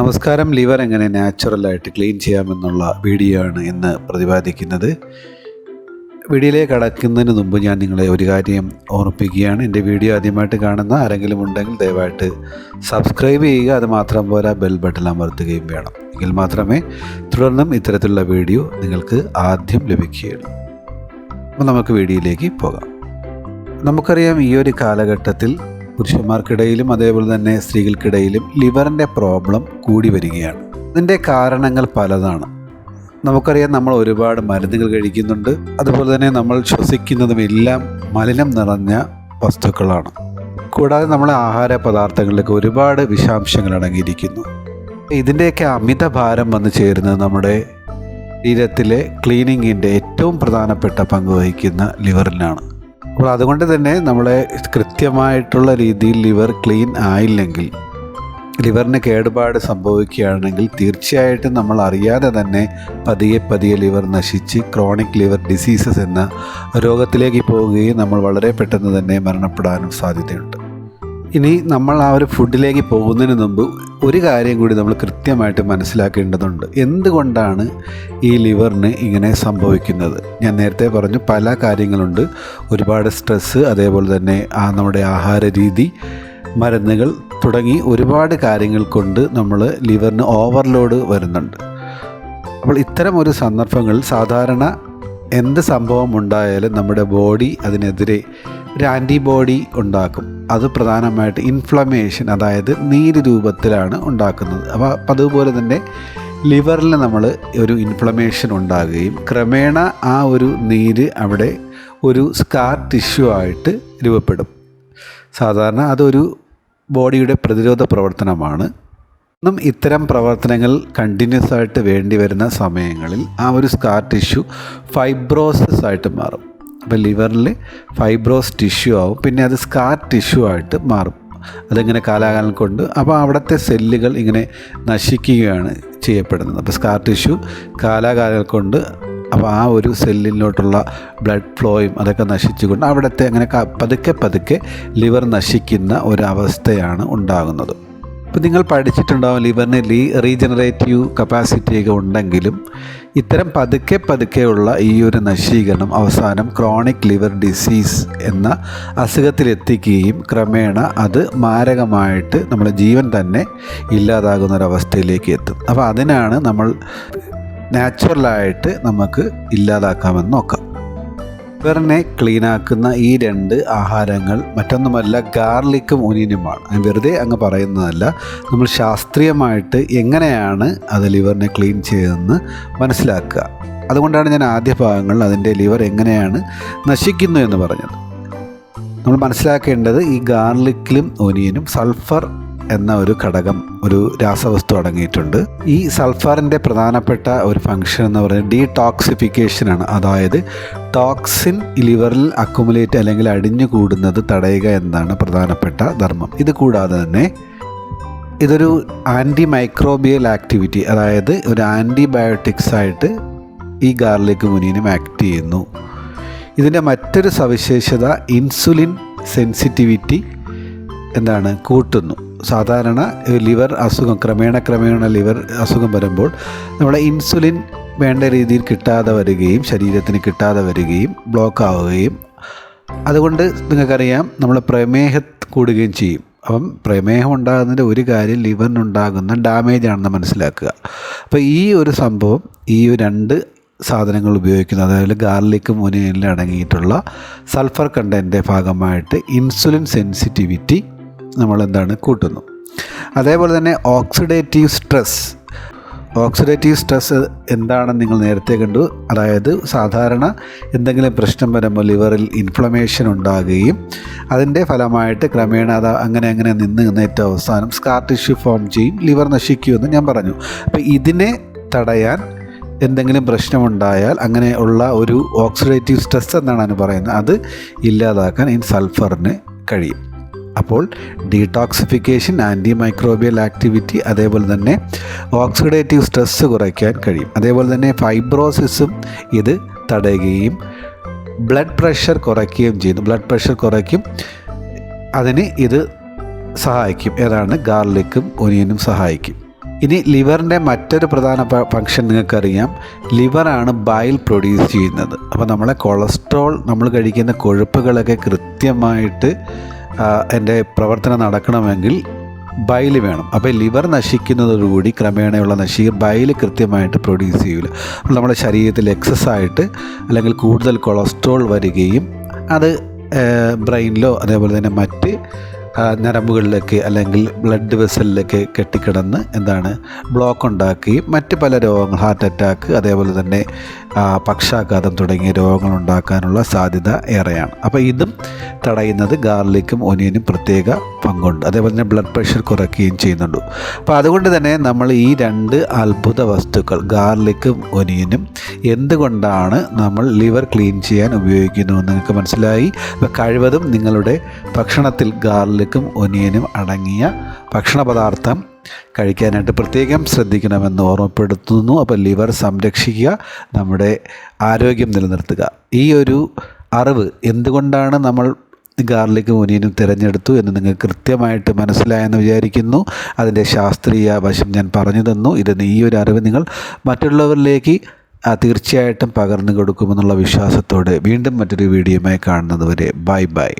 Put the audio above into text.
നമസ്കാരം. ലിവർ എങ്ങനെ നാച്ചുറലായിട്ട് ക്ലീൻ ചെയ്യാമെന്നുള്ള വീഡിയോ ആണ് ഇന്ന് പ്രതിപാദിക്കുന്നത്. വീഡിയോയിലേക്ക് കടക്കുന്നതിന് മുമ്പ് ഞാൻ നിങ്ങളെ ഒരു കാര്യം ഓർമ്മിപ്പിക്കുകയാണ് എന്റെ വീഡിയോ ആദ്യമായിട്ട് കാണുന്ന ആരെങ്കിലും ഉണ്ടെങ്കിൽ ദയവായിട്ട് സബ്സ്ക്രൈബ് ചെയ്യുക. അത് മാത്രം പോരാ ബെൽ ബട്ടൺ അമർത്തുകയും വേണം. എങ്കിൽ മാത്രമേ തുടർന്നും ഇത്തരത്തിലുള്ള വീഡിയോ നിങ്ങൾക്ക് ആദ്യം ലഭിക്കുകയുള്ളൂ. അപ്പോൾ നമുക്ക് വീഡിയോയിലേക്ക് പോകാം. നമുക്കറിയാം ഈ ഒരു കാലഘട്ടത്തിൽ പുരുഷന്മാർക്കിടയിലും അതേപോലെ തന്നെ സ്ത്രീകൾക്കിടയിലും ലിവറിന്റെ പ്രോബ്ലം കൂടി വരികയാണ്. ഇതിന്റെ കാരണങ്ങൾ പലതാണ്. നമുക്കറിയാം നമ്മൾ ഒരുപാട് മരുന്നുകൾ കഴിക്കുന്നുണ്ട്. അതുപോലെ തന്നെ നമ്മൾ ശ്വസിക്കുന്നതും എല്ലാം മലിനം നിറഞ്ഞ വസ്തുക്കളാണ്. കൂടാതെ നമ്മളെ ആഹാര പദാർത്ഥങ്ങളിലൊക്കെ ഒരുപാട് വിഷാംശങ്ങൾ അടങ്ങിയിരിക്കുന്നു. ഇതിന്റെയൊക്കെ അമിത ഭാരം വന്നു ചേരുന്നത് നമ്മുടെ ശരീരത്തിലെ ക്ലീനിങ്ങിന്റെ ഏറ്റവും പ്രധാനപ്പെട്ട പങ്ക് വഹിക്കുന്ന ലിവറിനാണ്. അപ്പോൾ അതുകൊണ്ട് തന്നെ നമ്മളെ കൃത്യമായിട്ടുള്ള രീതിയിൽ ലിവർ ക്ലീൻ ആയില്ലെങ്കിൽ ലിവറിന് കേടുപാട് സംഭവിക്കുകയാണെങ്കിൽ തീർച്ചയായിട്ടും നമ്മൾ അറിയാതെ തന്നെ പതിയെ പതിയെ ലിവർ നശിച്ച് ക്രോണിക് ലിവർ ഡിസീസസ് എന്ന രോഗത്തിലേക്ക് പോവുകയും നമ്മൾ വളരെ പെട്ടെന്ന് തന്നെ മരണപ്പെടാനും സാധ്യതയുണ്ട്. ഇനി നമ്മൾ ആ ഒരു ഫുഡിലേക്ക് പോകുന്നതിന് മുമ്പ് ഒരു കാര്യം കൂടി നമ്മൾ കൃത്യമായിട്ട് മനസ്സിലാക്കേണ്ടതുണ്ട്. എന്തുകൊണ്ടാണ് ഈ ലിവറിന് ഇങ്ങനെ സംഭവിക്കുന്നത്? ഞാൻ നേരത്തെ പറഞ്ഞു പല കാര്യങ്ങളുണ്ട്. ഒരുപാട് സ്ട്രെസ്സ് അതേപോലെ തന്നെ ആ നമ്മുടെ ആഹാര രീതി മരുന്നുകൾ തുടങ്ങി ഒരുപാട് കാര്യങ്ങൾ കൊണ്ട് നമ്മൾ ലിവറിന് ഓവർലോഡ് വരുന്നുണ്ട്. അപ്പോൾ ഇത്തരം ഒരു സന്ദർഭങ്ങളിൽ സാധാരണ എന്ത് സംഭവം ഉണ്ടായാലും നമ്മുടെ ബോഡി അതിനെതിരെ ഒരു ആന്റിബോഡി ഉണ്ടാക്കും. അത് പ്രധാനമായിട്ട് ഇൻഫ്ലമേഷൻ അതായത് നീര് രൂപത്തിലാണ് ഉണ്ടാക്കുന്നത് അപ്പോൾ അതുപോലെ തന്നെ ലിവറിൽ നമ്മൾ ഒരു ഇൻഫ്ലമേഷൻ ഉണ്ടാകുകയും ക്രമേണ ആ ഒരു നീര് അവിടെ ഒരു സ്കാർ ടിഷ്യൂ ആയിട്ട് രൂപപ്പെടും. സാധാരണ അതൊരു ബോഡിയുടെ പ്രതിരോധ പ്രവർത്തനമാണ്. ഇന്നും ഇത്തരം പ്രവർത്തനങ്ങൾ കണ്ടിന്യൂസ് ആയിട്ട് വേണ്ടി വരുന്ന സമയങ്ങളിൽ ആ ഒരു സ്കാർ ടിഷ്യൂ ഫൈബ്രോസിസ് ആയിട്ട് മാറും. അപ്പോൾ ലിവറിൽ ഫൈബ്രോസ് ടിഷ്യൂ ആവും. പിന്നെ അത് സ്കാർ ടിഷ്യൂ ആയിട്ട് മാറും. അതിങ്ങനെ കാലാകാലം കൊണ്ട്. അപ്പോൾ അവിടുത്തെ സെല്ലുകൾ ഇങ്ങനെ നശിക്കുകയാണ് ചെയ്യപ്പെടുന്നത്. അപ്പോൾ സ്കാർ ടിഷ്യൂ കാലാകാലം കൊണ്ട് അപ്പോൾ ആ ഒരു സെല്ലിലോട്ടുള്ള ബ്ലഡ് ഫ്ലോയും അതൊക്കെ നശിച്ചുകൊണ്ട് അവിടുത്തെ അങ്ങനെ പതുക്കെ പതുക്കെ ലിവർ നശിക്കുന്ന ഒരവസ്ഥയാണ് ഉണ്ടാകുന്നത്. ഇപ്പോൾ നിങ്ങൾ പഠിച്ചിട്ടുണ്ടാവും ലിവറിന് ലീ റീജനറേറ്റീവ് കപ്പാസിറ്റിയൊക്കെ ഉണ്ടെങ്കിലും ഇത്തരം പതുക്കെ പതുക്കെയുള്ള ഈ ഒരു നശീകരണം അവസാനം ക്രോണിക് ലിവർ ഡിസീസ് എന്ന അസുഖത്തിലെത്തിക്കുകയും ക്രമേണ അത് മാരകമായിട്ട് നമ്മുടെ ജീവൻ തന്നെ ഇല്ലാതാകുന്ന ഒരവസ്ഥയിലേക്ക് എത്തും. അപ്പോൾ അതിനാണ് നമ്മൾ നാച്ചുറലായിട്ട് നമുക്ക് ഇല്ലാതാക്കാമെന്ന് നോക്കാം. ലിവറിനെ ക്ലീനാക്കുന്ന ഈ രണ്ട് ആഹാരങ്ങൾ മറ്റൊന്നുമല്ല ഗാർലിക്കും ഒനിയനുമാണ്. വെറുതെ അങ്ങ് പറയുന്നതല്ല നമ്മൾ ശാസ്ത്രീയമായിട്ട് എങ്ങനെയാണ് അത് ലിവറിനെ ക്ലീൻ ചെയ്തതെന്ന് മനസ്സിലാക്കുക. അതുകൊണ്ടാണ് ഞാൻ ആദ്യ ഭാഗങ്ങളിൽ അതിന്റെ ലിവർ എങ്ങനെയാണ് നശിക്കുന്നു എന്ന് പറഞ്ഞത്. നമ്മൾ മനസ്സിലാക്കേണ്ടത് ഈ ഗാർലിക്കിലും ഒനിയനും സൾഫർ എന്ന ഒരു ഘടകം ഒരു രാസവസ്തു അടങ്ങിയിട്ടുണ്ട്. ഈ സൾഫറിന്റെ പ്രധാനപ്പെട്ട ഒരു ഫംഗ്ഷൻ എന്ന് പറയുന്നത് ഡീടോക്സിഫിക്കേഷനാണ് അതായത് ടോക്സിൻ ലിവറിൽ അക്കുമുലേറ്റ് അല്ലെങ്കിൽ അടിഞ്ഞു കൂടുന്നത് തടയുക എന്നതാണ് പ്രധാനപ്പെട്ട ധർമ്മം. ഇത് കൂടാതെ തന്നെ ഇതൊരു ആന്റി മൈക്രോബിയൽ ആക്ടിവിറ്റി അതായത് ഒരു ആന്റിബയോട്ടിക്സ് ആയിട്ട് ഈ ഗാർലിക് മുനിയനും ആക്ട് ചെയ്യുന്നു. ഇതിന്റെ മറ്റൊരു സവിശേഷത ഇൻസുലിൻ സെൻസിറ്റിവിറ്റി എന്താണ്? കൂട്ടുന്നു. സാധാരണ ലിവർ അസുഖം ക്രമേണ ക്രമേണ ലിവർ അസുഖം വരുമ്പോൾ നമ്മുടെ ഇൻസുലിൻ വേണ്ട രീതിയിൽ കിട്ടാതെ വരികയും ശരീരത്തിന് കിട്ടാതെ വരികയും ബ്ലോക്ക് ആവുകയും. അതുകൊണ്ട് നിങ്ങൾക്കറിയാം നമ്മൾ പ്രമേഹ കൂടുകയും ചെയ്യും. അപ്പം പ്രമേഹം ഉണ്ടാകുന്നതിന്റെ ഒരു കാര്യം ലിവറിനുണ്ടാകുന്ന ഡാമേജ് ആണെന്ന് മനസ്സിലാക്കുക. അപ്പോൾ ഈ ഒരു സംഭവം ഈ രണ്ട് സാധനങ്ങൾ ഉപയോഗിക്കുന്നത് അതായത് ഗാർലിക്കും മുനിയനിലും അടങ്ങിയിട്ടുള്ള സൾഫർ കണ്ടന്റിന്റെ ഭാഗമായിട്ട് ഇൻസുലിൻ സെൻസിറ്റിവിറ്റി നമ്മൾ എന്താണ് കൂട്ടുന്നു. അതേപോലെ തന്നെ ഓക്സിഡേറ്റീവ് സ്ട്രെസ്. ഓക്സിഡേറ്റീവ് സ്ട്രെസ് എന്താണെന്ന് നിങ്ങൾ നേരത്തെ കണ്ടു. അതായത് സാധാരണ എന്തെങ്കിലും പ്രശ്നം വരുമ്പോൾ ലിവറിൽ ഇൻഫ്ലമേഷൻ ഉണ്ടാകുകയും അതിന്റെ ഫലമായിട്ട് ക്രമേണ അത് അങ്ങനെ അങ്ങനെ നിന്ന് നിന്ന് ഏറ്റവും അവസാനം സ്കാർ ടിഷ്യൂ ഫോം ചെയ്യും ലിവർ നശിക്കുമെന്ന് ഞാൻ പറഞ്ഞു. അപ്പോൾ ഇതിനെ തടയാൻ എന്തെങ്കിലും പ്രശ്നമുണ്ടായാൽ അങ്ങനെ ഉള്ള ഒരു ഓക്സിഡേറ്റീവ് സ്ട്രെസ് എന്നാണ് അതിന് പറയുന്നത്. അത് ഇല്ലാതാക്കാൻ ഈ സൾഫറിന് കഴിയും. അപ്പോൾ ഡീടോക്സിഫിക്കേഷൻ ആന്റി മൈക്രോബിയൽ ആക്ടിവിറ്റി അതേപോലെ തന്നെ ഓക്സിഡേറ്റീവ് സ്ട്രെസ് കുറയ്ക്കാൻ കഴിയും. അതേപോലെ തന്നെ ഫൈബ്രോസിസും ഇത് തടയുകയും ബ്ലഡ് പ്രഷർ കുറയ്ക്കുകയും ചെയ്യുന്നു. ബ്ലഡ് പ്രഷർ കുറയ്ക്കും. അതിന് ഇത് സഹായിക്കും. ഏതാണ്? ഗാർലിക്കും ഒനിയനും സഹായിക്കും. ഇനി ലിവറിന്റെ മറ്റൊരു പ്രധാന ഫങ്ഷൻ നിങ്ങൾക്കറിയാം. ലിവറാണ് ബൈൽ പ്രൊഡ്യൂസ് ചെയ്യുന്നത്. അപ്പോൾ നമ്മളെ കൊളസ്ട്രോൾ നമ്മൾ കഴിക്കുന്ന കൊഴുപ്പുകളൊക്കെ കൃത്യമായിട്ട് എന്റെ പ്രവർത്തനം നടക്കണമെങ്കിൽ ബൈൽ വേണം. അപ്പോൾ ലിവർ നശിക്കുന്നതോടുകൂടി ക്രമേണയുള്ള നശി ബൈൽ കൃത്യമായിട്ട് പ്രൊഡ്യൂസ് ചെയ്യില്ല അപ്പോൾ നമ്മുടെ ശരീരത്തിൽ എക്സസ് ആയിട്ട് അല്ലെങ്കിൽ കൂടുതൽ കൊളസ്ട്രോൾ വരികയും അത് ബ്രെയിനിലോ അതേപോലെ തന്നെ മറ്റ് ഞരമ്പുകളിലൊക്കെ അല്ലെങ്കിൽ ബ്ലഡ് വെസലിലൊക്കെ കെട്ടിക്കിടന്ന് എന്താണ് ബ്ലോക്ക് ഉണ്ടാക്കുകയും മറ്റ് പല രോഗങ്ങൾ ഹാർട്ട് അറ്റാക്ക് അതേപോലെ തന്നെ പക്ഷാഘാതം തുടങ്ങിയ രോഗങ്ങൾ ഉണ്ടാക്കാനുള്ള സാധ്യത ഏറെയാണ്. അപ്പോൾ ഇതും തടയുന്നത് ഗാർലിക്കും ഒനിയനും പ്രത്യേക പങ്കുണ്ട്. അതേപോലെ തന്നെ ബ്ലഡ് പ്രഷർ കുറയ്ക്കുകയും ചെയ്യുന്നുണ്ട്. അപ്പോൾ അതുകൊണ്ട് തന്നെ നമ്മൾ ഈ രണ്ട് അത്ഭുത വസ്തുക്കൾ ഗാർലിക്കും ഒനിയനും എന്തുകൊണ്ടാണ് നമ്മൾ ലിവർ ക്ലീൻ ചെയ്യാൻ ഉപയോഗിക്കുന്നു എന്ന് നിങ്ങൾക്ക് മനസ്സിലായി? അപ്പോൾ കഴിവതും നിങ്ങളുടെ ഭക്ഷണത്തിൽ ഗാർലിക്കും ഒനിയനും അടങ്ങിയ ഭക്ഷണ പദാർത്ഥം കഴിക്കാനായിട്ട് പ്രത്യേകം ശ്രദ്ധിക്കണമെന്ന് ഓർമ്മപ്പെടുത്തുന്നു. അപ്പോൾ ലിവർ സംരക്ഷിക്കുക നമ്മുടെ ആരോഗ്യം നിലനിർത്തുക. ഈ ഒരു അറിവ് എന്തുകൊണ്ടാണ് നമ്മൾ ഗാർലിക്കും ഒനിയനും തിരഞ്ഞെടുത്തു എന്ന് നിങ്ങൾക്ക് കൃത്യമായിട്ട് മനസ്സിലായെന്ന് വിചാരിക്കുന്നു. അതിന്റെ ശാസ്ത്രീയ വശം ഞാൻ പറഞ്ഞു തന്നു. ഇതിന് ഈ ഒരു അറിവ് നിങ്ങൾ മറ്റുള്ളവരിലേക്ക് തീർച്ചയായിട്ടും പകർന്നു കൊടുക്കുമെന്നുള്ള വിശ്വാസത്തോടെ വീണ്ടും മറ്റൊരു വീഡിയോയുമായി കാണുന്നതുവരെ ബൈ ബൈ.